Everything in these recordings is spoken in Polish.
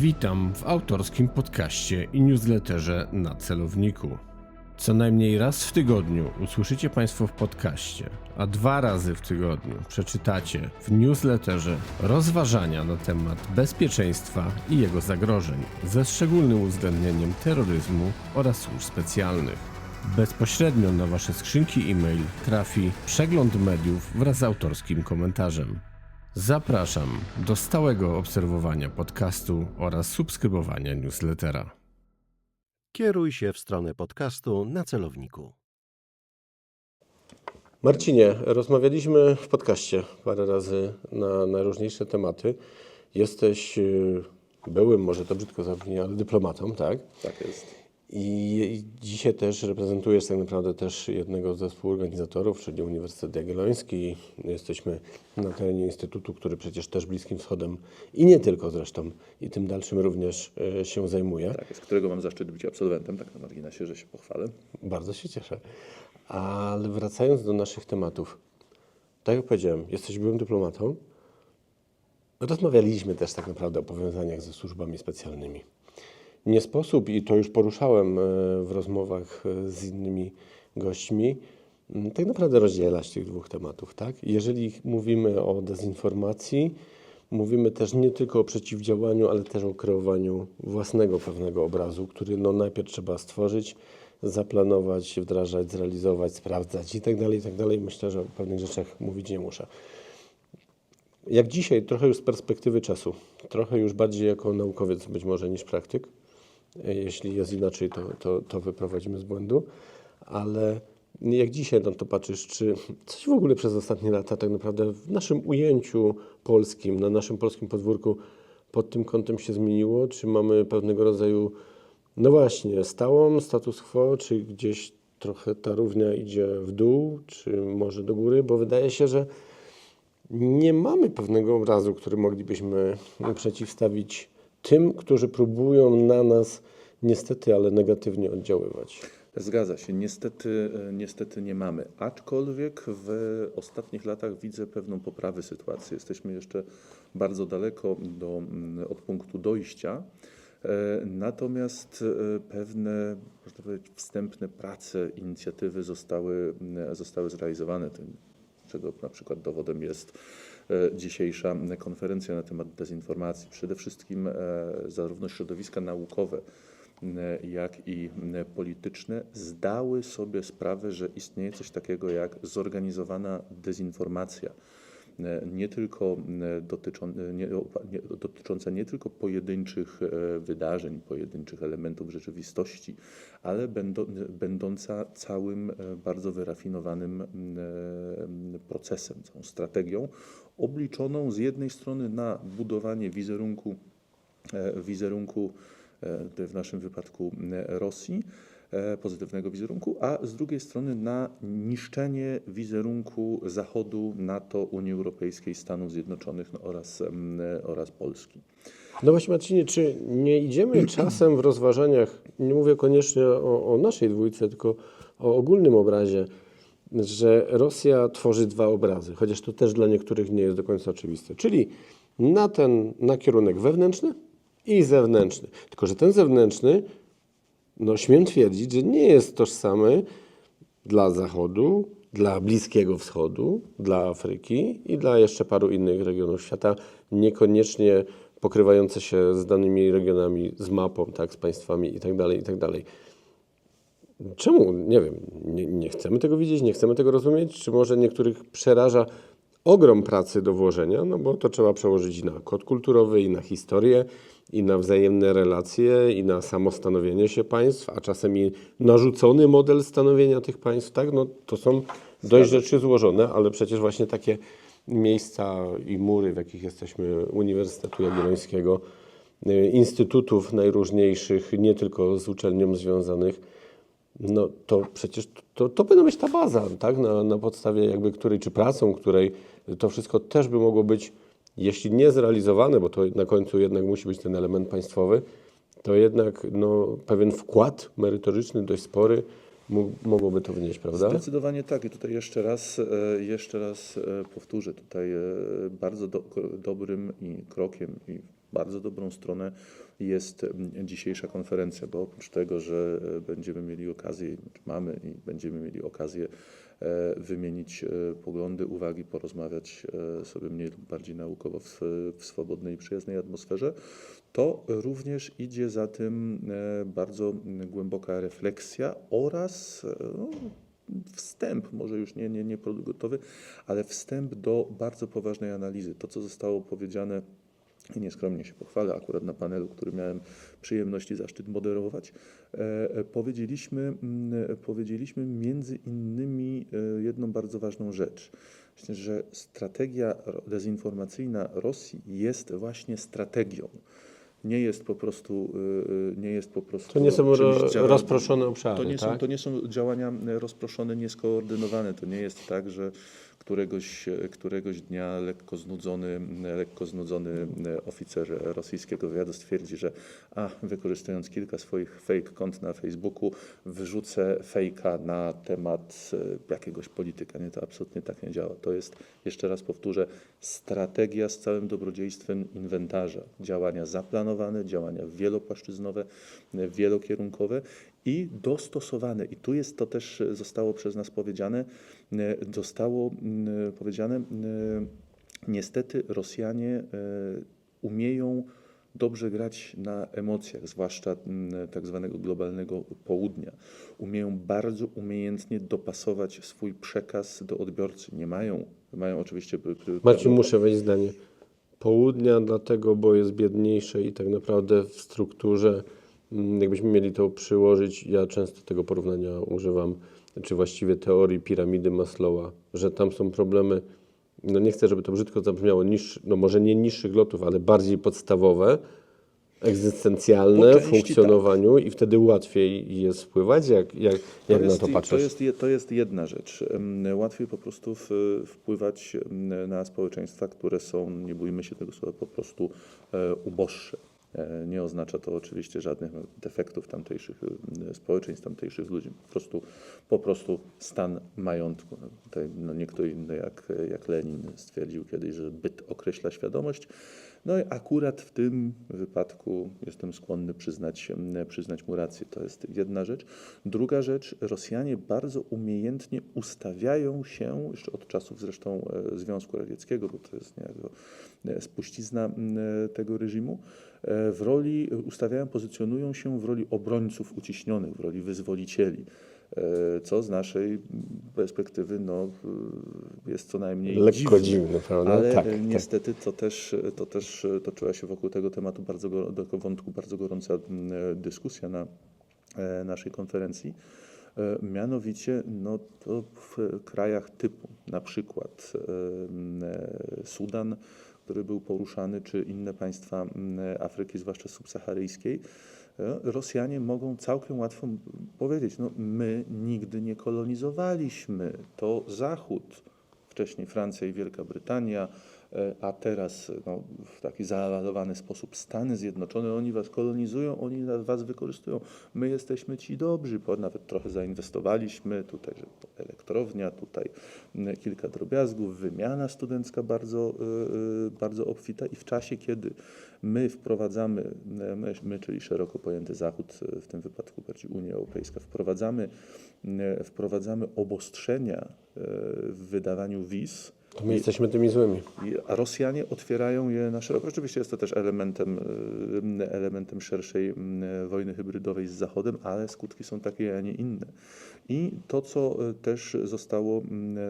Witam w autorskim podcaście i newsletterze na celowniku. Co najmniej raz w tygodniu usłyszycie Państwo w podcaście, a dwa razy w tygodniu przeczytacie w newsletterze rozważania na temat bezpieczeństwa i jego zagrożeń, ze szczególnym uwzględnieniem terroryzmu oraz służb specjalnych. Bezpośrednio na Wasze skrzynki e-mail trafi przegląd mediów wraz z autorskim komentarzem. Zapraszam do stałego obserwowania podcastu oraz subskrybowania newslettera. Kieruj się w stronę podcastu na celowniku. Marcinie, rozmawialiśmy w podcaście parę razy na najróżniejsze tematy. Jesteś y, byłym, może to brzydko zabrzmi, ale dyplomatą, tak? Tak jest. I dzisiaj też reprezentujesz tak naprawdę też jednego z zespołu organizatorów, czyli Uniwersytet Jagielloński. Jesteśmy na terenie Instytutu, który przecież też Bliskim Wschodem i nie tylko zresztą, i tym dalszym również e, się zajmuje. Tak, z którego mam zaszczyt być absolwentem, tak na marginesie, że się pochwalę. Bardzo się cieszę. Ale wracając do naszych tematów, tak jak powiedziałem, jesteś byłym dyplomatą. Rozmawialiśmy też tak naprawdę o powiązaniach ze służbami specjalnymi. Nie sposób, i to już poruszałem e, w rozmowach e, z innymi gośćmi, tak naprawdę rozdzielać tych dwóch tematów. Tak? Jeżeli mówimy o dezinformacji, mówimy też nie tylko o przeciwdziałaniu, ale też o kreowaniu własnego pewnego obrazu, który no najpierw trzeba stworzyć, zaplanować, wdrażać, zrealizować, sprawdzać itd. itd. Myślę, że o pewnych rzeczach mówić nie muszę. Jak dzisiaj, trochę już z perspektywy czasu, trochę już bardziej jako naukowiec być może niż praktyk, jeśli jest inaczej, to, to, to wyprowadzimy z błędu, ale jak dzisiaj na to patrzysz, czy coś w ogóle przez ostatnie lata tak naprawdę w naszym ujęciu polskim, na naszym polskim podwórku pod tym kątem się zmieniło? Czy mamy pewnego rodzaju, no właśnie, stałą status quo, czy gdzieś trochę ta równia idzie w dół, czy może do góry? Bo wydaje się, że nie mamy pewnego obrazu, który moglibyśmy przeciwstawić tym, którzy próbują na nas niestety, ale negatywnie oddziaływać. Zgadza się, niestety, e, niestety nie mamy. Aczkolwiek w ostatnich latach widzę pewną poprawę sytuacji. Jesteśmy jeszcze bardzo daleko do, mm, od punktu dojścia. E, Natomiast e, pewne, można powiedzieć, wstępne prace, inicjatywy zostały, mm, zostały zrealizowane. Czego na przykład dowodem jest dzisiejsza konferencja na temat dezinformacji. Przede wszystkim e, zarówno środowiska naukowe, m, jak i polityczne zdały sobie sprawę, że istnieje coś takiego jak zorganizowana dezinformacja. E, Nie tylko dotyczą, nie, nie, dotycząca nie tylko pojedynczych e, wydarzeń, pojedynczych elementów rzeczywistości, ale będą, będąca całym e, bardzo wyrafinowanym e, procesem, całą strategią, obliczoną z jednej strony na budowanie wizerunku, e, wizerunku e, w naszym wypadku m, Rosji, e, pozytywnego wizerunku, a z drugiej strony na niszczenie wizerunku Zachodu, NATO, Unii Europejskiej, Stanów Zjednoczonych no, oraz, oraz Polski. No właśnie Marcinie, czy nie idziemy czasem w rozważaniach, nie mówię koniecznie o, o naszej dwójce, tylko o ogólnym obrazie, że Rosja tworzy dwa obrazy, chociaż to też dla niektórych nie jest do końca oczywiste. Czyli na ten, na kierunek wewnętrzny i zewnętrzny. Tylko, że ten zewnętrzny, no śmiem twierdzić, że nie jest tożsamy dla Zachodu, dla Bliskiego Wschodu, dla Afryki i dla jeszcze paru innych regionów świata, niekoniecznie pokrywające się z danymi regionami, z mapą, tak, z państwami itd., itd. Czemu? Nie wiem. Nie, nie chcemy tego widzieć, nie chcemy tego rozumieć? Czy może niektórych przeraża ogrom pracy do włożenia? No bo to trzeba przełożyć na kod kulturowy, i na historię, i na wzajemne relacje, i na samostanowienie się państw, a czasem i narzucony model stanowienia tych państw, tak? No to są dość rzeczy złożone, ale przecież właśnie takie miejsca i mury, w jakich jesteśmy Uniwersytetu Jagiellońskiego, y, instytutów najróżniejszych, nie tylko z uczelnią związanych, no to przecież to, to powinna być ta baza, tak? Na, na podstawie jakby której, czy pracą, której to wszystko też by mogło być, jeśli nie zrealizowane, bo to na końcu jednak musi być ten element państwowy, to jednak no, pewien wkład merytoryczny, dość spory, mogłoby to wnieść, prawda? Zdecydowanie tak. I tutaj jeszcze raz, e, jeszcze raz e, powtórzę. Tutaj e, bardzo do, dobrym i krokiem i bardzo dobrą stronę jest mm, dzisiejsza konferencja, bo oprócz tego, że e, będziemy mieli okazję, mamy i będziemy mieli okazję e, wymienić e, poglądy, uwagi, porozmawiać sobie mniej lub bardziej naukowo w, w swobodnej i przyjaznej atmosferze, to również idzie za tym bardzo mm, głęboka refleksja oraz no, wstęp, może już nie, nie, nie produkt gotowy, ale wstęp do bardzo poważnej analizy. To, co zostało powiedziane i nieskromnie się pochwalę, akurat na panelu, który miałem przyjemność i zaszczyt moderować, e, e, powiedzieliśmy, mm, powiedzieliśmy między innymi e, jedną bardzo ważną rzecz. Myślę, że strategia dezinformacyjna Rosji jest właśnie strategią. Nie jest po prostu, nie jest po prostu To nie są rozproszone obszary, to nie, są, tak? to nie są działania e, rozproszone, nieskoordynowane. To nie jest tak, że któregoś, e, któregoś dnia lekko znudzony, lekko znudzony m, oficer rosyjskiego wywiadu stwierdzi, że a, wykorzystując kilka swoich fake kont na Facebooku, wyrzucę fejka na temat e, jakiegoś polityka. Nie, to absolutnie tak nie działa. To jest, jeszcze raz powtórzę, strategia z całym dobrodziejstwem inwentarza. Działania zaplanowane, działania wielopłaszczyznowe, e, wielokierunkowe i dostosowane. I tu jest to też e, zostało przez nas powiedziane, e, zostało mm, powiedziane, e, niestety Rosjanie e, umieją dobrze grać na emocjach, zwłaszcza tak zwanego globalnego południa. Umieją bardzo umiejętnie dopasować swój przekaz do odbiorcy. Nie mają, mają oczywiście... Marcin, muszę wejść zdanie. Południa dlatego, bo jest biedniejsze i tak naprawdę w strukturze, jakbyśmy mieli to przyłożyć, ja często tego porównania używam, czy właściwie teorii piramidy Maslowa, że tam są problemy, no nie chcę, żeby to brzydko zabrzmiało, niż, no może nie niższych lotów, ale bardziej podstawowe, egzystencjalne w funkcjonowaniu i wtedy łatwiej jest wpływać, jak, jak, jak na jest, to patrzysz? To jest, je- to jest jedna rzecz. Łatwiej po prostu w, wpływać na społeczeństwa, które są, nie bójmy się tego słowa, po prostu e, uboższe. E, Nie oznacza to oczywiście żadnych defektów tamtejszych em, społeczeństw, tamtejszych ludzi. Po prostu, po prostu stan majątku. Tutaj no, nie kto inny jak, jak Lenin stwierdził kiedyś, że byt określa świadomość. No i akurat w tym wypadku jestem skłonny przyznać, em, przyznać mu rację. To jest jedna rzecz. Druga rzecz, Rosjanie bardzo umiejętnie ustawiają się, jeszcze od czasów zresztą e, Związku Radzieckiego, bo to jest niejako e, spuścizna m, e, tego reżimu, w roli, ustawiają, pozycjonują się w roli obrońców uciśnionych, w roli wyzwolicieli. E, Co z naszej perspektywy no, e, jest co najmniej Lekko dziwne, prawda? ale tak, tak. niestety to też, to też toczyła się wokół tego tematu bardzo, tego wątku bardzo gorąca dyskusja na e, naszej konferencji. Mianowicie no, to w krajach typu na przykład Sudan, który był poruszany, czy inne państwa Afryki, zwłaszcza subsaharyjskiej, Rosjanie mogą całkiem łatwo powiedzieć, no my nigdy nie kolonizowaliśmy, to Zachód wcześniej Francja i Wielka Brytania, e, a teraz no, w taki zaawansowany sposób Stany Zjednoczone, oni was kolonizują, oni was wykorzystują. My jesteśmy ci dobrzy, bo nawet trochę zainwestowaliśmy, tutaj że elektrownia, tutaj kilka drobiazgów, wymiana studencka bardzo, e, e, bardzo obfita i w czasie, kiedy my wprowadzamy, e, my, czyli szeroko pojęty Zachód, e, w tym wypadku bardziej Unia Europejska, wprowadzamy, e, wprowadzamy obostrzenia e, w wydawaniu wiz, To my jesteśmy tymi złymi. a Rosjanie otwierają je na szeroko. Oczywiście jest to też elementem, e, elementem szerszej wojny hybrydowej z Zachodem, ale skutki są takie, a nie inne. I to, co e, też zostało,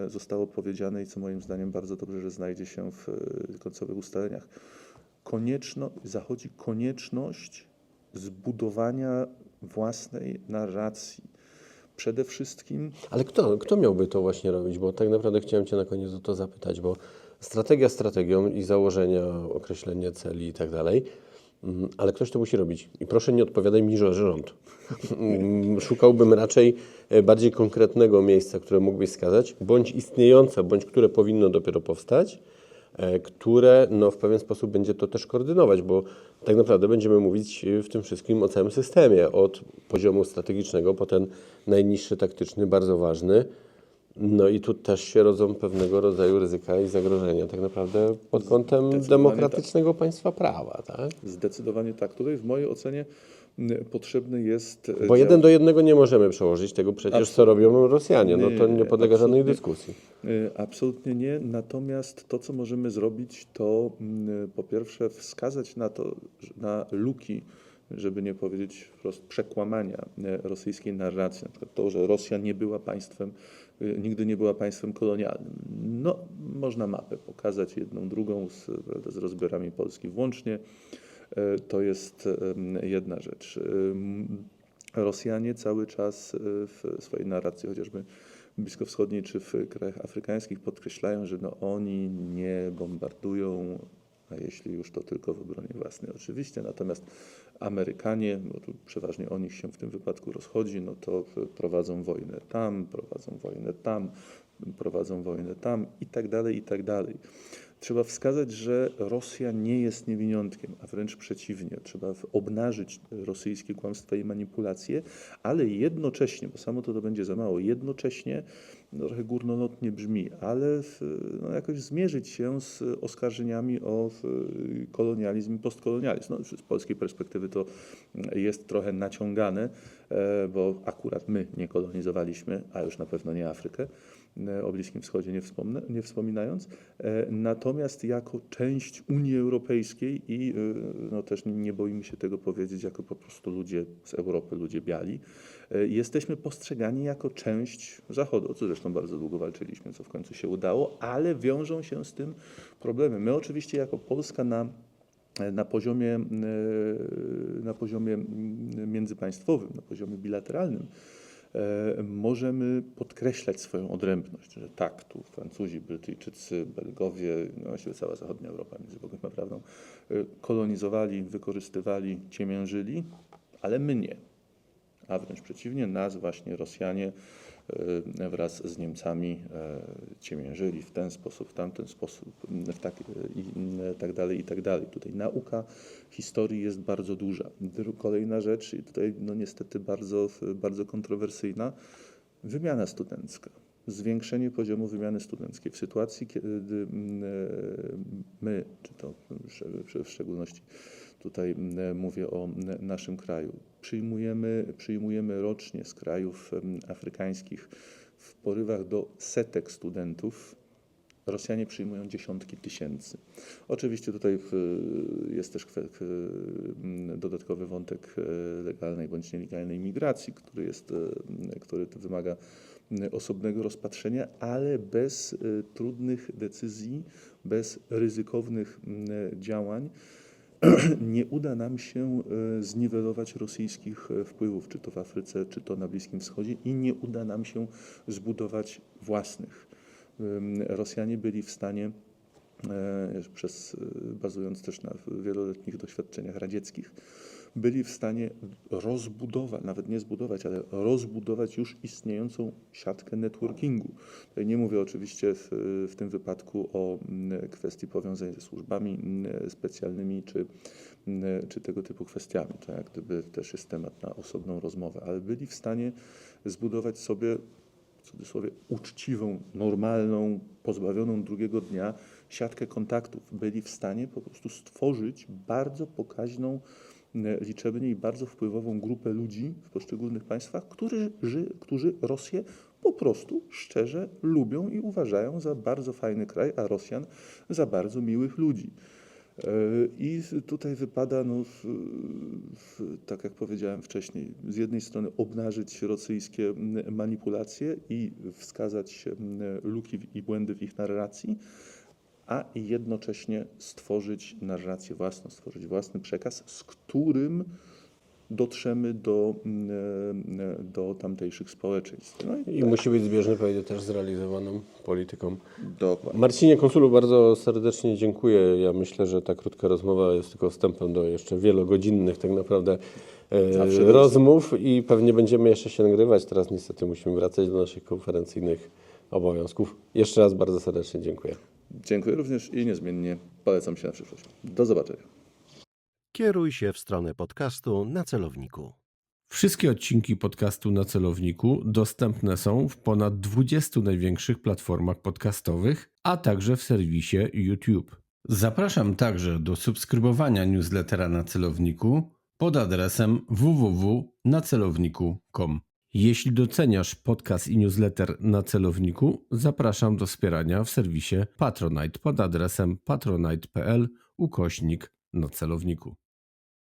zostało powiedziane i co moim zdaniem bardzo dobrze, że znajdzie się w e, końcowych ustaleniach, konieczno, zachodzi konieczność zbudowania własnej narracji. Przede wszystkim Ale kto, kto miałby to właśnie robić? Bo tak naprawdę chciałem Cię na koniec o to zapytać, bo strategia strategią i założenia, określenie celi i tak dalej, mm, ale ktoś to musi robić. I proszę nie odpowiadaj mi, że rząd. Mm, Szukałbym raczej e, bardziej konkretnego miejsca, które mógłbyś wskazać, bądź istniejące, bądź które powinno dopiero powstać, które no, w pewien sposób będzie to też koordynować, bo tak naprawdę będziemy mówić e, w tym wszystkim o całym systemie, od poziomu strategicznego po ten najniższy taktyczny, bardzo ważny, No i tu też się rodzą pewnego rodzaju ryzyka i zagrożenia tak naprawdę pod kątem demokratycznego państwa prawa, tak? Zdecydowanie tak. Tutaj w mojej ocenie potrzebny jest... e, Bo jeden do jednego nie możemy przełożyć tego przecież, co robią Rosjanie. No to Nie, podlega żadnej dyskusji. Y, Absolutnie nie. Natomiast to, co możemy zrobić, to mm, po pierwsze wskazać na to, na luki, żeby nie powiedzieć wprost przekłamania e, rosyjskiej narracji. Na przykład to, że Rosja nie była państwem, nigdy nie była państwem kolonialnym. No, można mapę pokazać, jedną, drugą, z, z rozbiorami Polski włącznie. To jest jedna rzecz. Rosjanie cały czas e, w swojej narracji, chociażby bliskowschodniej czy w krajach afrykańskich, podkreślają, że no oni nie bombardują, a jeśli już to tylko w obronie własnej oczywiście. Natomiast Amerykanie, bo tu przeważnie o nich się w tym wypadku rozchodzi, no to prowadzą wojnę tam, prowadzą wojnę tam, prowadzą wojnę tam i tak dalej, i tak dalej. Trzeba wskazać, że Rosja nie jest niewiniątkiem, a wręcz przeciwnie. Trzeba obnażyć rosyjskie kłamstwa i manipulacje, ale jednocześnie, bo samo to to będzie za mało, jednocześnie, no trochę górnolotnie brzmi, ale no jakoś zmierzyć się z oskarżeniami o w, kolonializm i postkolonializm. No, z polskiej perspektywy to jest trochę naciągane, e, bo akurat my nie kolonizowaliśmy, a już na pewno nie Afrykę e, o Bliskim Wschodzie nie, wspomnę, nie wspominając. E, Natomiast jako część Unii Europejskiej i e, no też nie boimy się tego powiedzieć, jako po prostu ludzie z Europy, ludzie biali, e, jesteśmy postrzegani jako część Zachodu, o co zresztą bardzo długo walczyliśmy, co w końcu się udało, ale wiążą się z tym problemy. My oczywiście jako Polska na na poziomie, e, na poziomie międzypaństwowym, na poziomie bilateralnym, e, możemy podkreślać swoją odrębność, że tak, tu Francuzi, Brytyjczycy, Belgowie, no właściwie cała zachodnia Europa, między Bogiem a prawdą, e, kolonizowali, wykorzystywali, ciemiężyli, ale my nie. A wręcz przeciwnie, nas właśnie Rosjanie e, wraz z Niemcami e, ciemiężyli w ten sposób, w tamten sposób, w tak, i m, tak dalej, i tak dalej. Tutaj nauka historii jest bardzo duża. Kolejna rzecz, i tutaj no niestety bardzo, bardzo kontrowersyjna, wymiana studencka. Zwiększenie poziomu wymiany studenckiej. W sytuacji, kiedy e, my, czy to w szczególności tutaj mm, mówię o naszym kraju, przyjmujemy, przyjmujemy rocznie z krajów afrykańskich w porywach do setek studentów, Rosjanie przyjmują dziesiątki tysięcy. Oczywiście tutaj w- jest też dodatkowy wątek e, legalnej bądź nielegalnej migracji, który, jest, e, który wymaga osobnego rozpatrzenia, ale bez e, trudnych decyzji, bez ryzykownych działań nie uda nam się e, zniwelować rosyjskich e, wpływów, czy to w Afryce, czy to na Bliskim Wschodzie, i nie uda nam się zbudować własnych. Rosjanie byli w stanie, e, przez, bazując też na wieloletnich doświadczeniach radzieckich, byli w stanie rozbudować, nawet nie zbudować, ale rozbudować już istniejącą siatkę networkingu. Tutaj nie mówię oczywiście w, w tym wypadku o mm, kwestii powiązanej ze służbami mm, specjalnymi czy, mm, czy tego typu kwestiami. To jak gdyby też jest temat na osobną rozmowę, ale byli w stanie zbudować sobie w cudzysłowie uczciwą, normalną, pozbawioną drugiego dnia siatkę kontaktów. Byli w stanie po prostu stworzyć bardzo pokaźną, liczebnie i bardzo wpływową grupę ludzi w poszczególnych państwach, którzy, którzy Rosję po prostu szczerze lubią i uważają za bardzo fajny kraj, a Rosjan za bardzo miłych ludzi. E, I tutaj wypada, no, w, w, tak jak powiedziałem wcześniej, z jednej strony obnażyć rosyjskie manipulacje i wskazać luki i błędy w ich narracji, a jednocześnie stworzyć narrację własną, stworzyć własny przekaz, z którym dotrzemy do, m, e, do tamtejszych społeczeństw. No I musi być zbieżny, powiedział, też z realizowaną polityką. dokładnie. Marcinie Konsulu, bardzo serdecznie dziękuję. Ja myślę, że ta krótka rozmowa jest tylko wstępem do jeszcze wielogodzinnych tak naprawdę e, rozmów i pewnie będziemy jeszcze się nagrywać. Teraz niestety musimy wracać do naszych konferencyjnych obowiązków. Jeszcze raz bardzo serdecznie dziękuję. Dziękuję również i niezmiennie polecam się na przyszłość. Do zobaczenia. Kieruj się w stronę podcastu na celowniku. Wszystkie odcinki podcastu na celowniku dostępne są w ponad 20 największych platformach podcastowych, a także w serwisie YouTube. Zapraszam także do subskrybowania newslettera na celowniku pod adresem www.nacelowniku.com. Jeśli doceniasz podcast i newsletter na celowniku, zapraszam do wspierania w serwisie Patronite pod adresem patronite.pl ukośnik na celowniku.